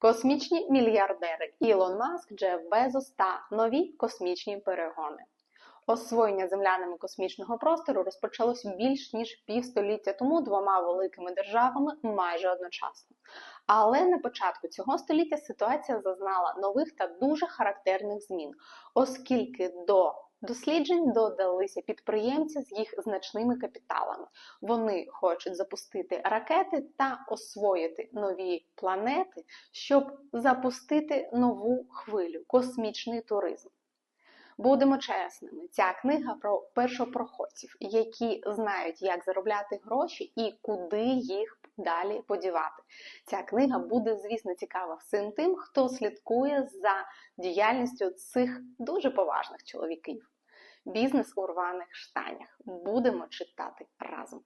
Космічні мільярдери Ілон Маск, Джеф Безос та нові космічні перегони. Освоєння землянами космічного простору розпочалось більш ніж півстоліття тому двома великими державами майже одночасно. Але на початку цього століття ситуація зазнала нових та дуже характерних змін, оскільки до досліджень додалися підприємці з їх значними капіталами. Вони хочуть запустити ракети та освоїти нові планети, щоб запустити нову хвилю космічний туризм. Будемо чесними, ця книга про першопроходців, які знають, як заробляти гроші і куди їх далі подівати. Ця книга буде, звісно, цікава всім тим, хто слідкує за діяльністю цих дуже поважних чоловіків. Бізнес у рваних штанях. Будемо читати разом.